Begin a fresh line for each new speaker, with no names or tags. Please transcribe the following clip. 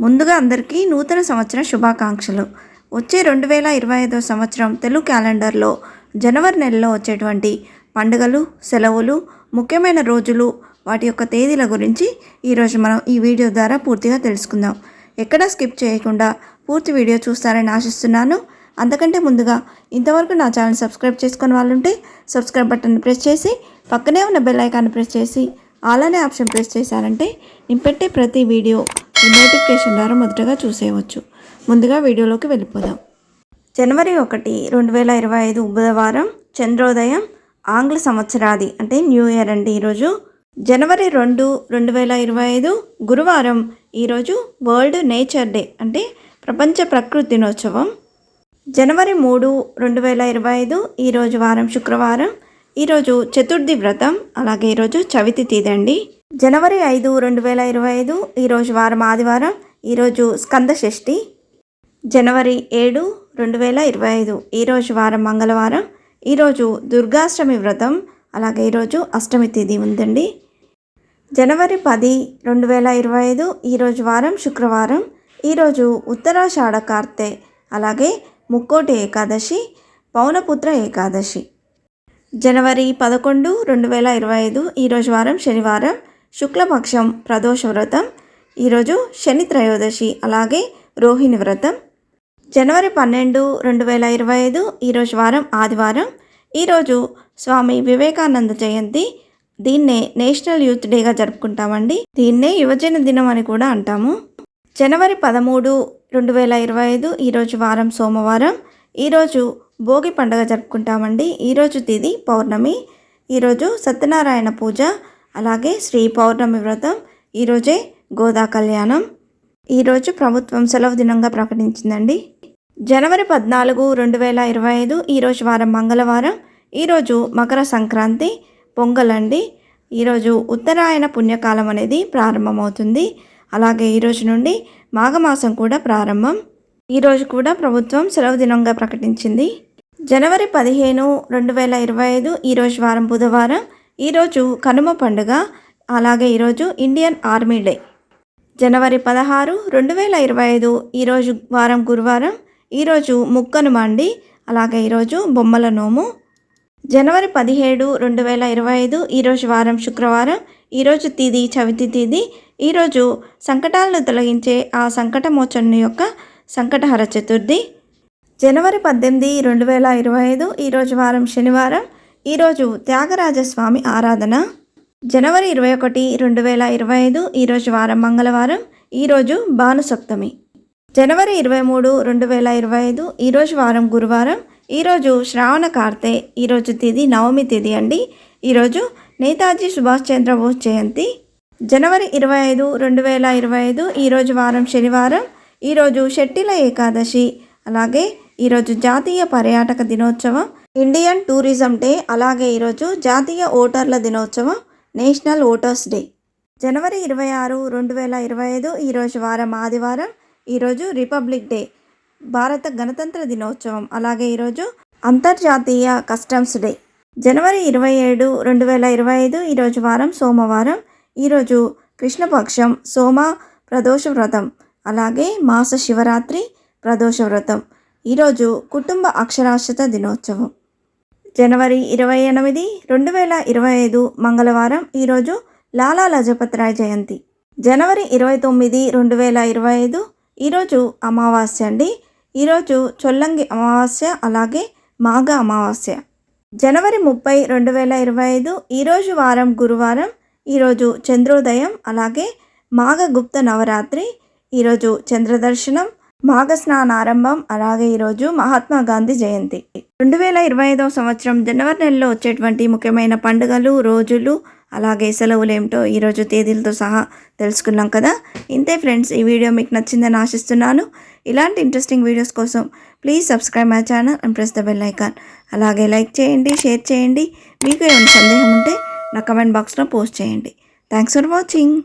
ముందుగా అందరికీ నూతన సంవత్సర శుభాకాంక్షలు. వచ్చే రెండు వేల ఇరవై ఐదో సంవత్సరం తెలుగు క్యాలెండర్లో జనవరి నెలలో వచ్చేటువంటి పండుగలు సెలవులు ముఖ్యమైన రోజులు వాటి యొక్క తేదీల గురించి ఈరోజు మనం ఈ వీడియో ద్వారా పూర్తిగా తెలుసుకుందాం. ఎక్కడ స్కిప్ చేయకుండా పూర్తి వీడియో చూస్తారని ఆశిస్తున్నాను. అంతకంటే ముందుగా ఇంతవరకు నా ఛానల్ సబ్స్క్రైబ్ చేసుకుని వాళ్ళుంటే సబ్స్క్రైబ్ బటన్ ప్రెస్ చేసి పక్కనే ఉన్న బెల్ ఐకాన్ ప్రెస్ చేసి అలానే ఆప్షన్ ప్రెస్ చేశారంటే నేను పెట్టే ప్రతి వీడియో నోటిఫికేషన్ ద్వారా మొదటగా చూసేయవచ్చు. ముందుగా వీడియోలోకి వెళ్ళిపోదాం. జనవరి ఒకటి రెండు వేల ఇరవై ఐదు బుధవారం చంద్రోదయం ఆంగ్ల సంవత్సరాది అంటే న్యూ ఇయర్ అండి ఈరోజు. జనవరి రెండు రెండు వేల ఇరవై ఐదు గురువారం ఈరోజు వరల్డ్ నేచర్ డే అంటే ప్రపంచ ప్రకృతి దినోత్సవం. జనవరి మూడు రెండు వేల ఇరవై ఐదు ఈరోజు వారం శుక్రవారం ఈరోజు చతుర్థి వ్రతం అలాగే ఈరోజు చవితి తీదండి జనవరి ఐదు రెండు వేల ఇరవై ఐదు ఈరోజు వారం ఆదివారం ఈరోజు స్కంద షష్ఠి. జనవరి ఏడు రెండు వేల ఇరవై ఐదు ఈరోజు వారం మంగళవారం ఈరోజు దుర్గాష్టమి వ్రతం అలాగే ఈరోజు అష్టమి తిథి ఉందండి. జనవరి పది రెండు వేల ఇరవై ఐదు ఈరోజు వారం శుక్రవారం ఈరోజు ఉత్తరాషాఢ కార్తె అలాగే ముక్కోటి ఏకాదశి పౌనపుత్ర ఏకాదశి. జనవరి పదకొండు రెండు వేల ఇరవై ఐదు ఈరోజు వారం శనివారం శుక్లపక్షం ప్రదోష వ్రతం ఈరోజు శని త్రయోదశి అలాగే రోహిణి వ్రతం. జనవరి పన్నెండు రెండు వేల ఇరవై ఐదు ఈరోజు వారం ఆదివారం. ఈరోజు స్వామి వివేకానంద జయంతి. దీన్నే నేషనల్ యూత్ డేగా జరుపుకుంటామండి. దీన్నే యువజన దినం అని కూడా అంటాము. జనవరి పదమూడు రెండు వేల ఇరవై ఐదు ఈరోజు వారం సోమవారం. ఈరోజు భోగి పండుగ జరుపుకుంటామండి. ఈరోజు తిది పౌర్ణమి. ఈరోజు సత్యనారాయణ పూజ. అలాగే శ్రీ పౌర్ణమి వ్రతం ఈరోజే గోదా కళ్యాణం. ఈరోజు ప్రభుత్వం సెలవు దినంగా ప్రకటించిందండి. జనవరి పద్నాలుగు రెండు వేల ఇరవై ఐదు ఈరోజు వారం మంగళవారం ఈరోజు మకర సంక్రాంతి పొంగల్ అండి ఈరోజు ఉత్తరాయణ పుణ్యకాలం అనేది ప్రారంభమవుతుంది. అలాగే ఈరోజు నుండి మాఘమాసం కూడా ప్రారంభం. ఈరోజు కూడా ప్రభుత్వం సెలవు దినంగా ప్రకటించింది. జనవరి పదిహేను రెండు వేల ఇరవై ఐదు ఈరోజు వారం బుధవారం ఈరోజు కనుమ పండుగ అలాగే ఈరోజు ఇండియన్ ఆర్మీ డే. జనవరి పదహారు రెండు వేల ఇరవై ఐదు ఈరోజు వారం గురువారం ఈరోజు ముక్కను మండి అలాగే ఈరోజు బొమ్మల నోము. జనవరి పదిహేడు రెండు వేల ఇరవై ఐదు ఈరోజు వారం శుక్రవారం ఈరోజు తేదీ చవితి తేదీ ఈరోజు సంకటాలను తొలగించే ఆ సంకటమోచను యొక్క సంకటహర చతుర్థి. జనవరి పద్దెనిమిది రెండు వేల ఇరవై ఐదు ఈరోజు వారం శనివారం ఈరోజు త్యాగరాజస్వామి ఆరాధన. జనవరి ఇరవై ఒకటి రెండు వేల ఇరవై ఐదు ఈరోజు వారం మంగళవారం ఈరోజు భానుసప్తమి. జనవరి ఇరవై మూడు రెండు వేల ఇరవై ఐదు ఈరోజు వారం గురువారం ఈరోజు శ్రావణ కార్తె ఈరోజు తేదీ నవమి తేదీ అండి. ఈరోజు నేతాజీ సుభాష్ చంద్రబోస్ జయంతి. జనవరి ఇరవై ఐదు రెండు వేల ఇరవై ఐదు ఈరోజు వారం శనివారం ఈరోజు షెట్టిల ఏకాదశి. అలాగే ఈరోజు జాతీయ పర్యాటక దినోత్సవం ఇండియన్ టూరిజం డే అలాగే ఈరోజు జాతీయ ఓటర్ల దినోత్సవం నేషనల్ ఓటర్స్ డే. జనవరి ఇరవై ఆరు రెండు వేల ఇరవై ఐదు ఈరోజు వారం ఆదివారం ఈరోజు రిపబ్లిక్ డే భారత గణతంత్ర దినోత్సవం అలాగే ఈరోజు అంతర్జాతీయ కస్టమ్స్ డే. జనవరి ఇరవై ఏడు రెండు వేల ఇరవై ఐదు ఈరోజు వారం సోమవారం ఈరోజు కృష్ణపక్షం సోమ ప్రదోష వ్రతం అలాగే మాస శివరాత్రి ప్రదోష వ్రతం. ఈరోజు కుటుంబ అక్షరాస్యత దినోత్సవం. జనవరి ఇరవై ఎనిమిది రెండు వేల ఇరవై ఐదు మంగళవారం ఈరోజు లాలా లజపత్ రాయ్ జయంతి. జనవరి ఇరవై తొమ్మిది రెండు వేల ఇరవై ఐదు ఈరోజు అమావాస్య అండి. ఈరోజు చొల్లంగి అమావాస్య అలాగే మాఘ అమావాస్య. జనవరి ముప్పై రెండు వేల ఇరవై ఐదు ఈరోజు వారం గురువారం ఈరోజు చంద్రోదయం అలాగే మాఘ గుప్త నవరాత్రి ఈరోజు చంద్రదర్శనం మాఘ స్నానారంభం అలాగే ఈరోజు మహాత్మా గాంధీ జయంతి. రెండు వేల ఇరవై ఐదవ సంవత్సరం జనవరి నెలలో వచ్చేటువంటి ముఖ్యమైన పండుగలు రోజులు అలాగే సెలవులు ఏమిటో ఈరోజు తేదీలతో సహా తెలుసుకున్నాం కదా. ఇంతే ఫ్రెండ్స్ ఈ వీడియో మీకు నచ్చిందని ఆశిస్తున్నాను. ఇలాంటి ఇంట్రెస్టింగ్ వీడియోస్ కోసం please subscribe my channel and press the bell icon. అలాగే లైక్ చేయండి షేర్ చేయండి. మీకు ఏమైనా సందేహం ఉంటే నా కమెంట్ బాక్స్లో పోస్ట్ చేయండి. Thanks for watching.